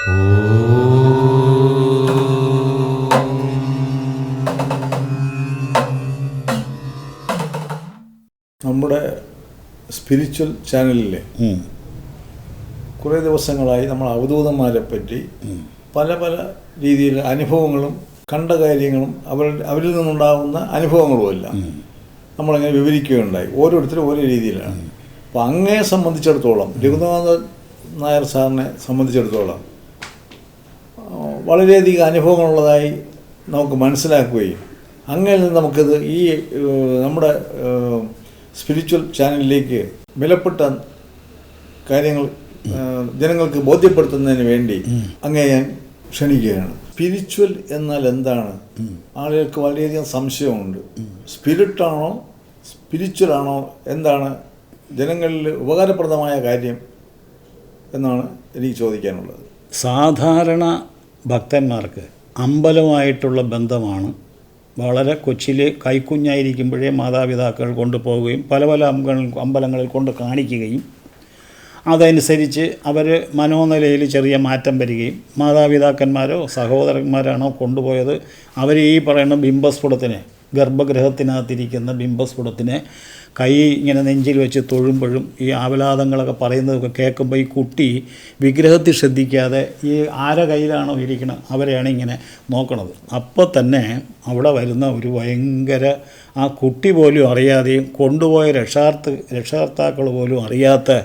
നമ്മുടെ സ്പിരിച്വൽ ചാനലിലെ. കുറേ ദിവസങ്ങളായി നമ്മൾ അവധൂതന്മാരെ പറ്റി പല പല രീതിയിൽ അനുഭവങ്ങളും കണ്ട കാര്യങ്ങളും അവർ അവരിൽ നിന്നുണ്ടാകുന്ന അനുഭവങ്ങളുമല്ല. നമ്മളങ്ങനെ വിവരിക്കുകയുണ്ടായി. ഓരോരുത്തരും ഓരോ രീതിയിലാണ്. അപ്പം അങ്ങയെ സംബന്ധിച്ചിടത്തോളം രഘുനാഥ നായർ സാറിനെ സംബന്ധിച്ചിടത്തോളം വളരെയധികം അനുഭവങ്ങളുള്ളതായി നമുക്ക് മനസ്സിലാക്കുകയും അങ്ങനെ നിന്ന് നമുക്കിത് ഈ നമ്മുടെ സ്പിരിച്വൽ ചാനലിലേക്ക് വിലപ്പെട്ട കാര്യങ്ങൾ ജനങ്ങൾക്ക് ബോധ്യപ്പെടുത്തുന്നതിന് വേണ്ടി അങ്ങനെ ഞാൻ ക്ഷണിക്കുകയാണ്. സ്പിരിച്വൽ എന്നാൽ എന്താണ്? ആളുകൾക്ക് വളരെയധികം സംശയമുണ്ട്. സ്പിരിറ്റാണോ സ്പിരിച്വൽ ആണോ എന്താണ് ജനങ്ങളിൽ ഉപകാരപ്രദമായ കാര്യം എന്നാണ് എനിക്ക് ചോദിക്കാനുള്ളത്. സാധാരണ ഭക്തന്മാർക്ക് അമ്പലമായിട്ടുള്ള ബന്ധമാണ്. വളരെ കൊച്ചിൽ കൈക്കുഞ്ഞായിരിക്കുമ്പോഴേ മാതാപിതാക്കൾ കൊണ്ടുപോവുകയും പല പല അമ്പലങ്ങളിൽ കൊണ്ട് കാണിക്കുകയും അതനുസരിച്ച് അവർ മനോനിലയിൽ ചെറിയ മാറ്റം വരികയും മാതാപിതാക്കന്മാരോ സഹോദരന്മാരാണോ കൊണ്ടുപോയത് അവർ ഈ പറയുന്ന ബിംബസ്ഫുടത്തിനെ ഗർഭഗൃഹത്തിനകത്തിരിക്കുന്ന ബിംബസ്ഫുടത്തിനെ കൈ ഇങ്ങനെ നെഞ്ചിൽ വെച്ച് തൊഴുമ്പോഴും ഈ ആവലാദങ്ങളൊക്കെ പറയുന്നതൊക്കെ കേൾക്കുമ്പോൾ ഈ കുട്ടി വിഗ്രഹത്തിൽ ശ്രദ്ധിക്കാതെ ഈ ആരെ കയ്യിലാണോ ഇരിക്കണം അവരെയാണ് ഇങ്ങനെ നോക്കണത്. അപ്പോൾ തന്നെ അവിടെ വരുന്ന ഒരു ഭയങ്കര ആ കുട്ടി പോലും അറിയാതെയും കൊണ്ടുപോയ രക്ഷാർത്ഥ രക്ഷകർത്താക്കൾ പോലും അറിയാത്ത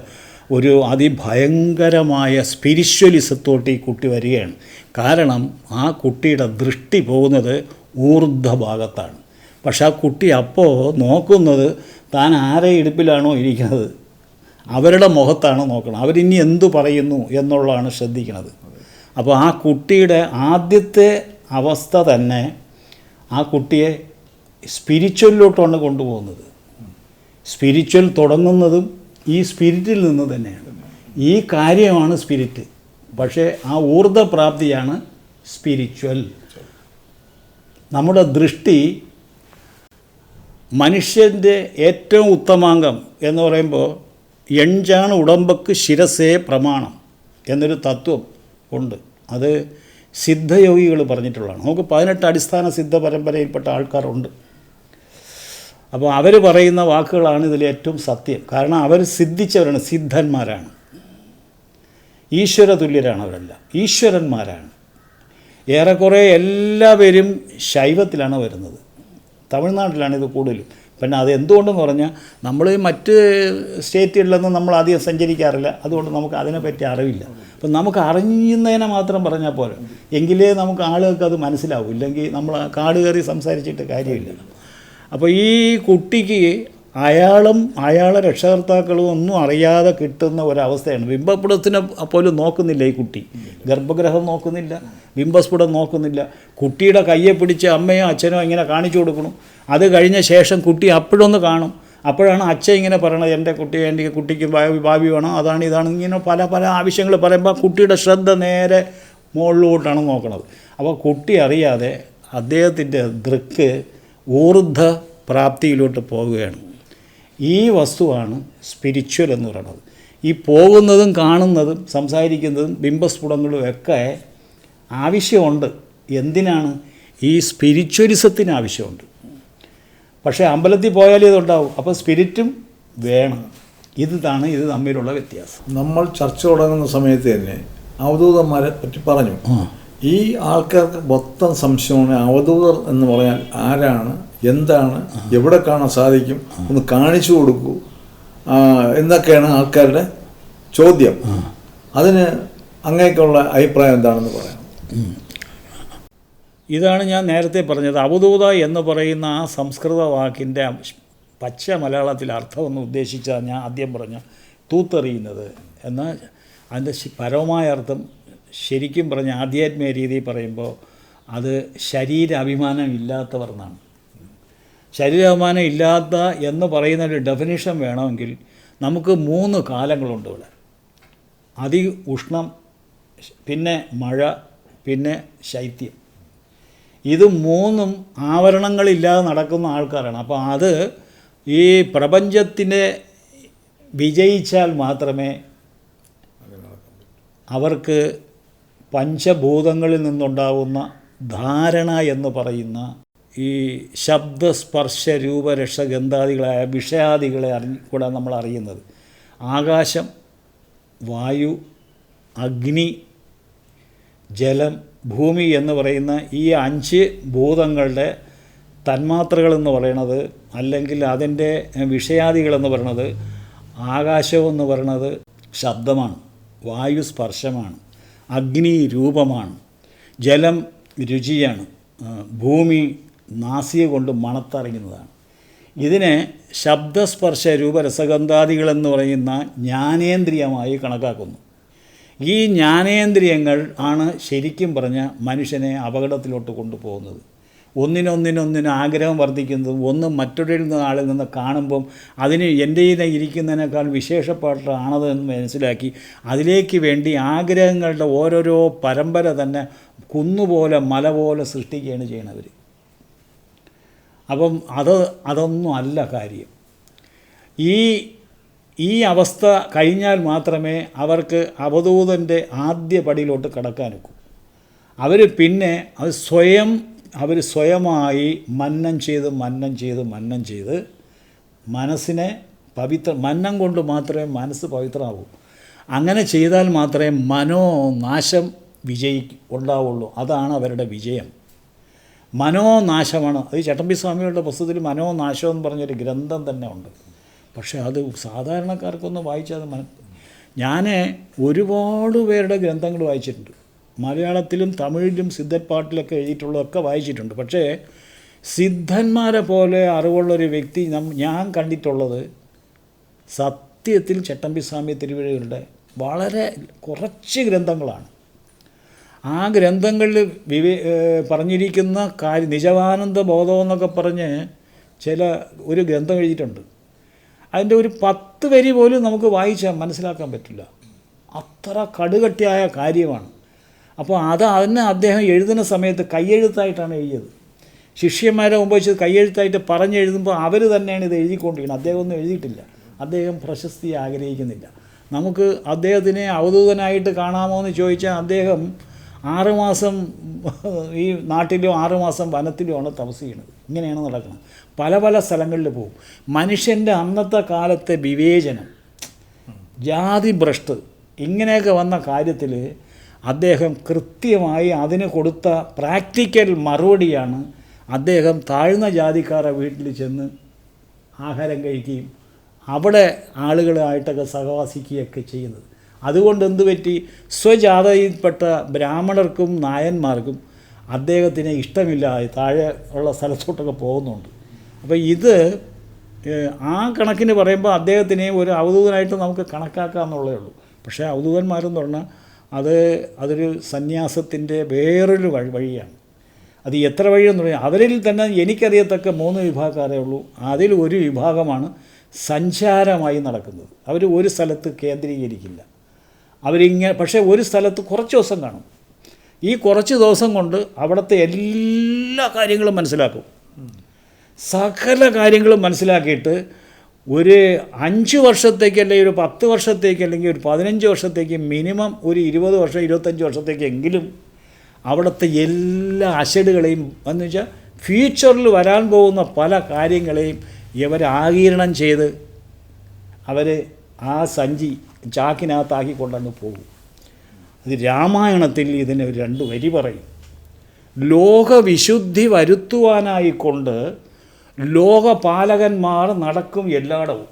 ഒരു അതിഭയങ്കരമായ സ്പിരിച്വലിസത്തോട്ട് ഈ കുട്ടി വരികയാണ്. കാരണം ആ കുട്ടിയുടെ ദൃഷ്ടി പോകുന്നത് ഊർധ്വഭാഗത്താണ് പക്ഷെ ആ കുട്ടി അപ്പോൾ നോക്കുന്നത് താൻ ആരെ ഇടുപ്പിലാണോ ഇരിക്കുന്നത്? അവരുടെ മുഖത്താണ് നോക്കണം അവരിനി എന്തു പറയുന്നു എന്നുള്ളതാണ് ശ്രദ്ധിക്കുന്നത് അപ്പോൾ ആ കുട്ടിയുടെ ആദ്യത്തെ അവസ്ഥ തന്നെ ആ കുട്ടിയെ സ്പിരിച്വലിലോട്ടാണ് കൊണ്ടുപോകുന്നത്. സ്പിരിച്വൽ തുടങ്ങുന്നതും ഈ സ്പിരിറ്റിൽ നിന്ന് തന്നെയാണ്. ഈ കാര്യമാണ് സ്പിരിറ്റ്. പക്ഷേ ആ ഊർജപ്രാപ്തിയാണ് സ്പിരിച്വൽ. നമ്മുടെ ദൃഷ്ടി മനുഷ്യന്റെ ഏറ്റവും ഉത്തമാംഗം എന്ന് പറയുമ്പോൾ എഞ്ചാണ് ഉടമ്പക്ക് ശിരസേ പ്രമാണം എന്നൊരു തത്വം ഉണ്ട്. അത് സിദ്ധയോഗികൾ പറഞ്ഞിട്ടുള്ളതാണ്. നമുക്ക് പതിനെട്ട് അടിസ്ഥാന സിദ്ധ പരമ്പരയിൽപ്പെട്ട ആൾക്കാരുണ്ട്. അപ്പോൾ അവർ പറയുന്ന വാക്കുകളാണ് ഇതിൽ ഏറ്റവും സത്യം. കാരണം അവർ സിദ്ധിച്ചവരാണ് സിദ്ധന്മാരാണ്. ഈശ്വര തുല്യരാണ് അവരെല്ലാം. ഈശ്വരന്മാരാണ്. ഏറെക്കുറെ എല്ലാവരും ശൈവത്തിലാണ് വരുന്നത്. തമിഴ്നാട്ടിലാണ് ഇത് കൂടുതലും. പിന്നെ അത് എന്തുകൊണ്ടെന്ന് പറഞ്ഞാൽ നമ്മൾ മറ്റ് സ്റ്റേറ്റുകളിലൊന്നും നമ്മൾ അധികം സഞ്ചരിക്കാറില്ല. അതുകൊണ്ട് നമുക്ക് അതിനെപ്പറ്റി അറിവില്ല. അപ്പം നമുക്ക് അറിയുന്നതിനെ മാത്രം പറഞ്ഞാൽ പോരാ. എങ്കിലേ നമുക്ക് ആളുകൾക്ക് അത് മനസ്സിലാവും. ഇല്ലെങ്കിൽ നമ്മൾ കാട് കയറി സംസാരിച്ചിട്ട് കാര്യമില്ല. അപ്പോൾ ഈ കുട്ടിക്ക് അയാളും അയാളെ രക്ഷകർത്താക്കളും ഒന്നും അറിയാതെ കിട്ടുന്ന ഒരവസ്ഥയാണ്. ബിംബസ്ഫുടത്തിനെ പോലും നോക്കുന്നില്ല ഈ കുട്ടി. ഗർഭഗ്രഹം നോക്കുന്നില്ല ബിംബസ്ഫുടം നോക്കുന്നില്ല. കുട്ടിയുടെ കയ്യെ പിടിച്ച് അമ്മയോ അച്ഛനോ ഇങ്ങനെ കാണിച്ചു കൊടുക്കണം. അത് കഴിഞ്ഞ ശേഷം കുട്ടി അപ്പോഴൊന്ന് കാണും. അപ്പോഴാണ് അച്ഛൻ ഇങ്ങനെ പറയണത് എന്റെ കുട്ടി എന്റെ കുട്ടിക്ക് ഭാവി ഭാവി വേണം അതാണ് ഇതാണ്. ഇങ്ങനെ പല പല ആവശ്യങ്ങൾ പറയുമ്പോൾ കുട്ടിയുടെ ശ്രദ്ധ നേരെ മുകളിലോട്ടാണ് നോക്കണത്. അപ്പോൾ കുട്ടി അറിയാതെ അദ്ദേഹത്തിന്റെ ദൃക്ക് ഊർദ്ധ പ്രാപ്തിയിലോട്ട് പോവുകയാണ്. ഈ വസ്തുവാണ് സ്പിരിച്വൽ എന്ന് പറയുന്നത്. ഈ പോകുന്നതും കാണുന്നതും സംസാരിക്കുന്നതും ബിംബസ്ഫുടങ്ങളും ഒക്കെ ആവശ്യമുണ്ട്. എന്തിനാണ്? ഈ സ്പിരിച്വലിസത്തിന് ആവശ്യമുണ്ട്. പക്ഷേ അമ്പലത്തിൽ പോയാലേ ഇതുണ്ടാവും. അപ്പോൾ സ്പിരിറ്റും വേണം. ഇതാണ് ഇത് തമ്മിലുള്ള വ്യത്യാസം. നമ്മൾ ചർച്ച തുടങ്ങുന്ന സമയത്ത് തന്നെ അവധൂതന്മാരെ പറ്റി പറഞ്ഞു. ഈ ആൾക്കാർക്ക് മൊത്തം സംശയമാണ്. അവധൂതർ എന്ന് പറയാൻ ആരാണ്? എന്താണ് എവിടെ കാണാൻ സാധിക്കും ഒന്ന് കാണിച്ചു കൊടുക്കൂ. എന്നൊക്കെയാണ് ആൾക്കാരുടെ ചോദ്യം. അതിന് അങ്ങേക്കുള്ള അഭിപ്രായം എന്താണെന്ന് പറയാം. ഇതാണ് ഞാൻ നേരത്തെ പറഞ്ഞത് അവധൂത എന്ന് പറയുന്ന ആ സംസ്കൃത വാക്കിന്റെ പച്ച മലയാളത്തിൽ അർത്ഥമെന്ന് ഉദ്ദേശിച്ചാൽ ഞാൻ ആദ്യം പറഞ്ഞ തൂത്തെറിയുന്നത് എന്നാൽ അതിന്റെ പരമമായ അർത്ഥം ശരിക്കും പറഞ്ഞ ആധ്യാത്മിക രീതിയിൽ പറയുമ്പോൾ അത് ശരീര ഇല്ലാത്തവർ എന്നാണ് ശരീരാഭിമാനം ഇല്ലാത്ത എന്ന് പറയുന്ന ഒരു ഡെഫിനിഷൻ വേണമെങ്കിൽ നമുക്ക് മൂന്ന് കാലങ്ങളുണ്ട് ഇവിടെ. അതി ഉഷ്ണം പിന്നെ മഴ പിന്നെ ശൈത്യം. ഇത് മൂന്നും ആവരണങ്ങളില്ലാതെ നടക്കുന്ന ആൾക്കാരാണ്. അപ്പോൾ അത് ഈ പ്രപഞ്ചത്തിനെ വിജയിച്ചാൽ മാത്രമേ അവർക്ക് പഞ്ചഭൂതങ്ങളിൽ നിന്നുണ്ടാവുന്ന ധാരണ എന്ന് പറയുന്ന ഈ ശബ്ദസ്പർശ രൂപരക്ഷഗന്ധാദികളായ വിഷയാദികളെ അറിഞ്ഞ് കൂടെ നമ്മൾ അറിയുന്നത് ആകാശം വായു അഗ്നി ജലം ഭൂമി എന്ന് പറയുന്ന ഈ അഞ്ച് ഭൂതങ്ങളുടെ തന്മാത്രകളെന്ന് പറയണത് അല്ലെങ്കിൽ അതിന്റെ വിഷയാദികളെന്ന് പറയണത് ആകാശമെന്ന് പറയണത് ശബ്ദമാണ് വായു സ്പർശമാണ് അഗ്നി രൂപമാണ് ജലം രുചിയാണ് ഭൂമി നാസിക കൊണ്ട് മണത്തറിയുന്നതാണ്. ഇതിനെ ശബ്ദസ്പർശ രൂപരസഗന്ധാദികളെന്ന് പറയുന്ന ജ്ഞാനേന്ദ്രിയമായി കണക്കാക്കുന്നു. ഈ ജ്ഞാനേന്ദ്രിയങ്ങൾ ആണ് ശരിക്കും പറഞ്ഞ മനുഷ്യനെ അപകടത്തിലോട്ട് കൊണ്ടുപോകുന്നത്. ഒന്നിനൊന്നിനൊന്നിന് ആഗ്രഹം വർദ്ധിക്കുന്നതും ഒന്ന് മറ്റൊരു ആളിൽ നിന്ന് കാണുമ്പം അതിന് എന്റെ ഇരിക്കുന്നതിനേക്കാൾ വിശേഷപ്പെട്ടതാണത് എന്ന് മനസ്സിലാക്കി അതിലേക്ക് വേണ്ടി ആഗ്രഹങ്ങളുടെ ഓരോരോ പരമ്പര തന്നെ കുന്നുപോലെ മല പോലെ സൃഷ്ടിക്കുകയാണ് ചെയ്യണവർ അപ്പം അത് അതൊന്നും അല്ല കാര്യം. ഈ ഈ അവസ്ഥ കഴിഞ്ഞാൽ മാത്രമേ അവർക്ക് അവധൂതന്റെ ആദ്യ പടിയിലോട്ട് കടക്കാനൊക്കൂ അവർ പിന്നെ അത് സ്വയം അവർ സ്വയമായി മന്നം ചെയ്ത് മന്നം ചെയ്ത് മന്നം ചെയ്ത് മനസ്സിനെ പവിത്ര മന്നം കൊണ്ട് മാത്രമേ മനസ്സ് പവിത്രമാവൂ. അങ്ങനെ ചെയ്താൽ മാത്രമേ മനോനാശം വിജയി ഉണ്ടാവുള്ളൂ. അതാണ് അവരുടെ വിജയം. മനോനാശമാണ്. അത് ചട്ടമ്പി സ്വാമികളുടെ പുസ്തകത്തിൽ മനോനാശം എന്ന് പറഞ്ഞൊരു ഗ്രന്ഥം തന്നെ ഉണ്ട്. പക്ഷേ അത് സാധാരണക്കാർക്കൊന്ന് വായിച്ചാൽ മന ഞാൻ ഒരുപാട് പേരുടെ ഗ്രന്ഥങ്ങൾ വായിച്ചിട്ടുണ്ട്. മലയാളത്തിലും തമിഴിലും സിദ്ധപ്പാട്ടിലൊക്കെ എഴുതിയിട്ടുള്ളതൊക്കെ വായിച്ചിട്ടുണ്ട്. പക്ഷേ സിദ്ധന്മാരെ പോലെ അറിവുള്ളൊരു വ്യക്തി ഞാൻ കണ്ടിട്ടുള്ളത് സത്യത്തിൽ ചട്ടമ്പി സ്വാമി തിരുവഴികളുടെ വളരെ കുറച്ച് ഗ്രന്ഥങ്ങളാണ്. ആ ഗ്രന്ഥങ്ങളിൽ വിവേ പറഞ്ഞിരിക്കുന്ന കാര്യം നിജവാനന്ദ ബോധം എന്നൊക്കെ പറഞ്ഞ് ചില ഒരു ഗ്രന്ഥം എഴുതിയിട്ടുണ്ട്. അതിന്റെ ഒരു പത്ത് വരി പോലും നമുക്ക് വായിച്ചാൽ മനസ്സിലാക്കാൻ പറ്റില്ല. അത്ര കടുകട്ടിയായ കാര്യമാണ്. അപ്പോൾ അത് അതിനെ അദ്ദേഹം എഴുതുന്ന സമയത്ത് കയ്യെഴുത്തായിട്ടാണ് എഴുതിയത്. ശിഷ്യന്മാരെ മുമ്പ് വെച്ച് കയ്യെഴുത്തായിട്ട് പറഞ്ഞെഴുതുമ്പോൾ അവർ തന്നെയാണ് ഇത് എഴുതിക്കൊണ്ടിരിക്കുന്നത്. അദ്ദേഹം ഒന്നും എഴുതിയിട്ടില്ല. അദ്ദേഹം പ്രശസ്തി ആഗ്രഹിക്കുന്നില്ല. നമുക്ക് അദ്ദേഹത്തിനെ അവധൂതനായിട്ട് കാണാമോ എന്ന് ചോദിച്ചാൽ അദ്ദേഹം ആറുമാസം ഈ നാട്ടിലും ആറുമാസം വനത്തിലുമാണ് തപസ് ചെയ്യുന്നത്. ഇങ്ങനെയാണ് നടക്കുന്നത്. പല പല സ്ഥലങ്ങളിൽ പോകും. മനുഷ്യന്റെ അന്നത്തെ കാലത്തെ വിവേചനം ജാതി ഭ്രഷ്ട് ഇങ്ങനെയൊക്കെ വന്ന കാര്യത്തിൽ അദ്ദേഹം കൃത്യമായി അതിന് കൊടുത്ത പ്രാക്ടിക്കൽ മറുപടിയാണ് അദ്ദേഹം താഴ്ന്ന ജാതിക്കാരെ വീട്ടിൽ ചെന്ന് ആഹാരം കഴിക്കുകയും അവിടെ ആളുകളായിട്ടൊക്കെ സഹവാസിക്കുകയൊക്കെ ചെയ്യുന്നത്. അതുകൊണ്ട് എന്ത് പറ്റി? സ്വജാതയിൽപ്പെട്ട ബ്രാഹ്മണർക്കും നായന്മാർക്കും അദ്ദേഹത്തിന് ഇഷ്ടമില്ല. താഴെ ഉള്ള സ്ഥലത്തോട്ടൊക്കെ പോകുന്നുണ്ട്. അപ്പോൾ ഇത് ആ കണക്കിന് പറയുമ്പോൾ അദ്ദേഹത്തിനെ ഒരു അവധൂതനായിട്ട് നമുക്ക് കണക്കാക്കാമെന്നുള്ളേ ഉള്ളൂ. പക്ഷേ അവധൂതന്മാരെന്ന് പറഞ്ഞാൽ അത് അതൊരു സന്യാസത്തിന്റെ വേറൊരു വഴി വഴിയാണ്. അത് എത്ര വഴിയെന്ന് പറഞ്ഞാൽ അവരിൽ തന്നെ എനിക്കറിയത്തക്ക മൂന്ന് വിഭാഗക്കാരേ ഉള്ളൂ. അതിൽ ഒരു വിഭാഗമാണ് സഞ്ചാരമായി നടക്കുന്നത്. അവർ ഒരു സ്ഥലത്ത് കേന്ദ്രീകരിക്കില്ല. അവരിങ്ങനെ പക്ഷേ ഒരു സ്ഥലത്ത് കുറച്ച് ദിവസം കാണും. ഈ കുറച്ച് ദിവസം കൊണ്ട് അവിടുത്തെ എല്ലാ കാര്യങ്ങളും മനസ്സിലാക്കും. സകല കാര്യങ്ങളും മനസ്സിലാക്കിയിട്ട് ഒരു അഞ്ച് വർഷത്തേക്ക് അല്ലെങ്കിൽ ഒരു പത്ത് വർഷത്തേക്ക് അല്ലെങ്കിൽ ഒരു പതിനഞ്ച് വർഷത്തേക്ക് മിനിമം ഒരു ഇരുപത് വർഷം ഇരുപത്തഞ്ച് വർഷത്തേക്കെങ്കിലും അവിടുത്തെ എല്ലാ അശടുകളെയും എന്ന് വെച്ചാൽ ഫ്യൂച്ചറിൽ വരാൻ പോകുന്ന പല കാര്യങ്ങളെയും ഇവർ ചെയ്ത് അവർ ആ സഞ്ചി ചാക്കിനകത്താക്കി കൊണ്ടങ്ങ് പോകും. അത് രാമായണത്തിൽ ഇതിന് രണ്ട് വരി പറയും. ലോകവിശുദ്ധി വരുത്തുവാനായിക്കൊണ്ട് ലോകപാലകന്മാർ നടക്കും എല്ലായിടവും.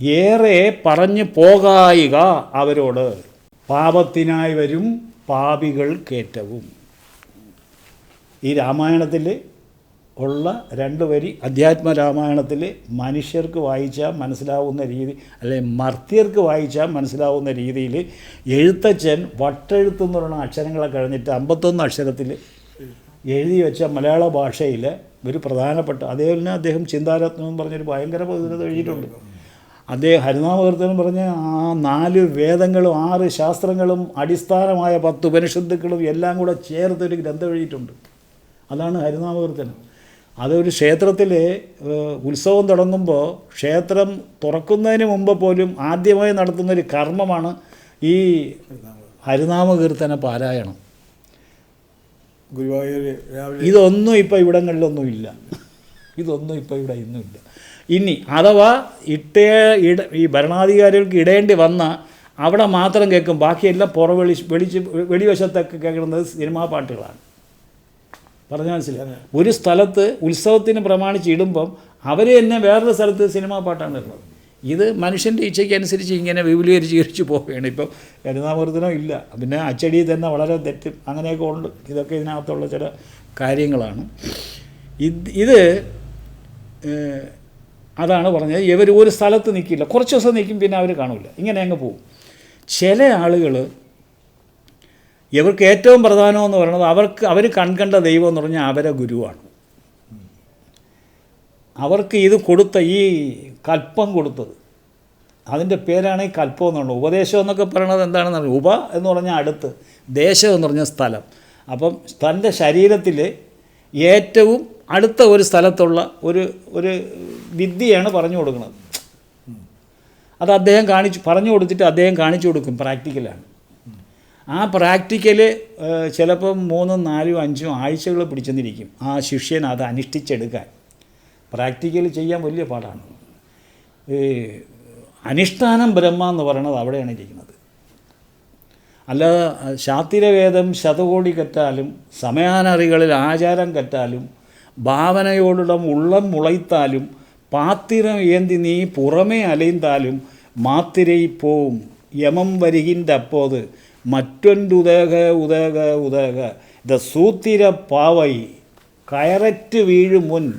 ഏറെ പറഞ്ഞു പോകായിക അവരോട്. പാപത്തിനായി വരും പാപികൾ കേറ്റവും. ഈ രാമായണത്തിൽ ഉള്ള രണ്ട് വരി അധ്യാത്മ രാമായണത്തിൽ മനുഷ്യർക്ക് വായിച്ചാൽ മനസ്സിലാവുന്ന രീതി അല്ലെ മർത്യർക്ക് വായിച്ചാൽ മനസ്സിലാവുന്ന രീതിയിൽ എഴുത്തച്ഛൻ വട്ടെഴുത്തെന്ന് പറയുന്ന അക്ഷരങ്ങളെ കഴിഞ്ഞിട്ട് അമ്പത്തൊന്ന് അക്ഷരത്തിൽ എഴുതി വെച്ച മലയാള ഭാഷയിൽ ഒരു പ്രധാനപ്പെട്ട അതേപോലെ തന്നെ അദ്ദേഹം ചിന്താരത്നം എന്ന് പറഞ്ഞൊരു ഭയങ്കര പദ്ധതി എഴുതിയിട്ടുണ്ട്. അദ്ദേഹം ഹരിനാമകീർത്തനം പറഞ്ഞ ആ നാല് വേദങ്ങളും ആറ് ശാസ്ത്രങ്ങളും അടിസ്ഥാനമായ പത്ത് ഉപനിഷത്തുക്കളും എല്ലാം കൂടെ ചേർത്തൊരു ഗ്രന്ഥം എഴുതിയിട്ടുണ്ട്. അതാണ് ഹരിനാമകീർത്തനം. അതൊരു ക്ഷേത്രത്തിൽ ഉത്സവം തുടങ്ങുമ്പോൾ ക്ഷേത്രം തുറക്കുന്നതിന് മുമ്പ് പോലും ആദ്യമായി നടത്തുന്നൊരു കർമ്മമാണ് ഈ ഹരിനാമ കീർത്തന പാരായണം ഗുരുവായൂർ ഇതൊന്നും ഇപ്പോൾ ഇവിടങ്ങളിലൊന്നും ഇല്ല ഇതൊന്നും ഇപ്പോൾ ഇവിടെ ഇന്നും ഇല്ല ഇനി അഥവാ ഇട്ടേ ഇട ഈ ഭരണാധികാരികൾക്ക് ഇടേണ്ടി വന്ന അവിടെ മാത്രം കേൾക്കും. ബാക്കിയെല്ലാം പുറവെളി വെളിച്ച് വെടിവശത്തൊക്കെ കേൾക്കുന്നത് സിനിമാ പാട്ടുകളാണ്. പറഞ്ഞ മനസ്സിലായി. ഒരു സ്ഥലത്ത് ഉത്സവത്തിന് പ്രമാണിച്ച് ഇടുമ്പം അവർ തന്നെ വേറൊരു സ്ഥലത്ത് സിനിമാ പാട്ടാണ് ഇടുന്നത് ഇത് മനുഷ്യന്റെ ഇച്ഛയ്ക്ക് അനുസരിച്ച് ഇങ്ങനെ വിപുലീകരിച്ച് കരിച്ച് പോവുകയാണ്. ഇപ്പം കരുനാമൃതനോ ഇല്ല. പിന്നെ അച്ചടി തന്നെ വളരെ തെറ്റും അങ്ങനെയൊക്കെ ഉണ്ട്. ഇതൊക്കെ ഇതിനകത്തുള്ള ചില കാര്യങ്ങളാണ്. ഇത് ഇത് അതാണ് പറഞ്ഞത്. ഇവർ ഒരു സ്ഥലത്ത് നിൽക്കില്ല കുറച്ച് ദിവസം നിൽക്കും പിന്നെ അവർ കാണില്ല ഇങ്ങനെ അങ്ങ് പോവും. ചില ആളുകൾ ഇവർക്ക് ഏറ്റവും പ്രധാനമെന്ന് പറയുന്നത് അവർക്ക് അവർ കൺകണ്ട ദൈവം എന്ന് പറഞ്ഞാൽ അവരെ ഗുരുവാണ്. അവർക്ക് ഇത് കൊടുത്ത ഈ കൽപ്പം കൊടുത്തത്. അതിന്റെ പേരാണ് ഈ കൽപ്പം എന്നുള്ളത് ഉപദേശം എന്നൊക്കെ പറയണത് എന്താണെന്ന് പറഞ്ഞാൽ ഉപ എന്ന് പറഞ്ഞാൽ അടുത്ത് ദേശം എന്ന് പറഞ്ഞാൽ സ്ഥലം. അപ്പം തന്റെ ശരീരത്തിൽ ഏറ്റവും അടുത്ത ഒരു സ്ഥലത്തുള്ള ഒരു ഒരു വിദ്യയാണ് പറഞ്ഞു കൊടുക്കുന്നത്. അത് അദ്ദേഹം കാണിച്ചു പറഞ്ഞു കൊടുത്തിട്ട് അദ്ദേഹം കാണിച്ചു കൊടുക്കും പ്രാക്ടിക്കലാണ്. ആ പ്രാക്ടിക്കൽ ചിലപ്പോൾ മൂന്നും നാലും അഞ്ചും ആഴ്ചകൾ പിടിച്ചെന്നിരിക്കും ആ ശിഷ്യൻ അത് അനുഷ്ഠിച്ചെടുക്കാൻ. പ്രാക്ടിക്കൽ ചെയ്യാൻ വലിയ പാടാണ്. അനുഷ്ഠാനം ബ്രഹ്മ എന്ന് പറയുന്നത് അവിടെയാണ് ഇരിക്കുന്നത്. അല്ലാതെ ശാത്തിരവേദം ശതകോടി കറ്റാലും സമയാനറികളിൽ ആചാരം കറ്റാലും ഭാവനയോടുള്ള ഉള്ളം മുളയ്ത്താലും പാത്തിരം ഏന്തി നീ പുറമേ അലൈന്താലും മാത്തിരയിപ്പോവും പോവും യമം വരികിന്റെ അപ്പോത് മറ്റൊണ്ടുതേക ഉതേക ഉതേക. ദ സൂത്തിര പാവൈ കയററ്റ് വീഴും മുൻ.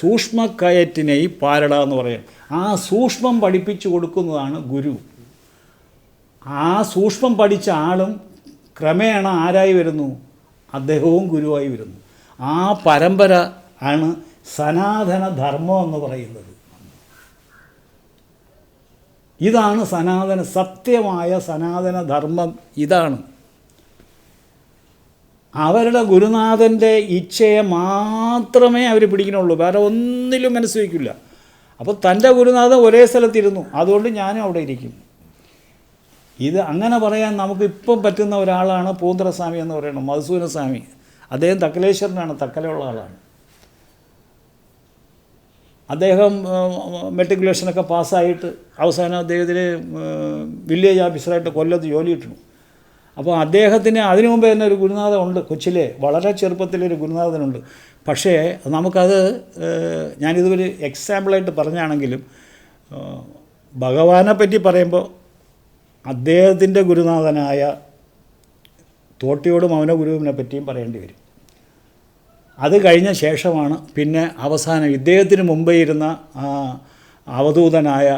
സൂക്ഷ്മക്കയറ്റിനെ പാരട എന്ന് പറയും. ആ സൂക്ഷ്മം പഠിപ്പിച്ചു കൊടുക്കുന്നതാണ് ഗുരു. ആ സൂക്ഷ്മം പഠിച്ച ആളും ക്രമേണ ആരായി വരുന്നു? അദ്ദേഹവും ഗുരുവായി വരുന്നു. ആ പരമ്പര ആണ് സനാതന ധർമ്മം എന്ന് പറയുന്നത്. ഇതാണ് സനാതന സത്യമായ സനാതന ധർമ്മം. ഇതാണ്. അവരുടെ ഗുരുനാഥന്റെ ഇച്ഛയെ മാത്രമേ അവർ പിടിക്കണുള്ളൂ. വേറെ ഒന്നിലും മനസ്സ് വയ്ക്കില്ല. അപ്പോൾ തന്റെ ഗുരുനാഥൻ ഒരേ സ്ഥലത്തിരുന്നു. അതുകൊണ്ട് ഞാനും അവിടെ ഇരിക്കും. ഇത് അങ്ങനെ പറയാൻ നമുക്ക് ഇപ്പം പറ്റുന്ന ഒരാളാണ് പൂന്തറസ്വാമി എന്ന് പറയുന്നത് മധുസൂരസ്വാമി അദ്ദേഹം തക്കലേശ്വരനാണ് തക്കലുള്ള ആളാണ്. അദ്ദേഹം മെട്രിക്കുലേഷനൊക്കെ പാസ്സായിട്ട് അവസാനം അദ്ദേഹത്തിന് വില്ലേജ് ഓഫീസറായിട്ട് കൊല്ലത്ത് ജോലി കിട്ടണം അപ്പോൾ അദ്ദേഹത്തിന് അതിനു മുമ്പേ തന്നെ ഒരു ഗുരുനാഥൻ ഉണ്ട് കൊച്ചിലെ. വളരെ ചെറുപ്പത്തിലൊരു ഗുരുനാഥനുണ്ട്. പക്ഷേ നമുക്കത് ഞാനിതൊരു എക്സാമ്പിളായിട്ട് പറഞ്ഞാണെങ്കിലും ഭഗവാനെ പറ്റി പറയുമ്പോൾ അദ്ദേഹത്തിന്റെ ഗുരുനാഥനായ തോട്ടിയോടും മൗനഗുരുവിനെ പറ്റിയും പറയേണ്ടി വരും. അത് കഴിഞ്ഞ ശേഷമാണ് പിന്നെ അവസാനം ഇദ്ദേഹത്തിന് മുമ്പേ ഇരുന്ന അവധൂതനായ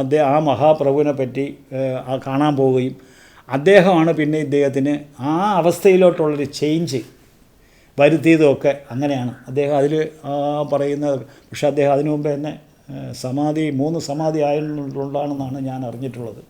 അദ്ദേഹം ആ മഹാപ്രഭുവിനെ പറ്റി കാണാൻ പോവുകയും അദ്ദേഹമാണ് പിന്നെ ഇദ്ദേഹത്തിന് ആ അവസ്ഥയിലോട്ടുള്ളൊരു ചേഞ്ച് വരുത്തിയതുമൊക്കെ അങ്ങനെയാണ്. അദ്ദേഹം അതിൽ പറയുന്ന പക്ഷേ അദ്ദേഹം അതിനു മുമ്പേ തന്നെ സമാധി മൂന്ന് സമാധി ആയതുകൊണ്ടാണെന്നാണ് ഞാൻ അറിഞ്ഞിട്ടുള്ളത്.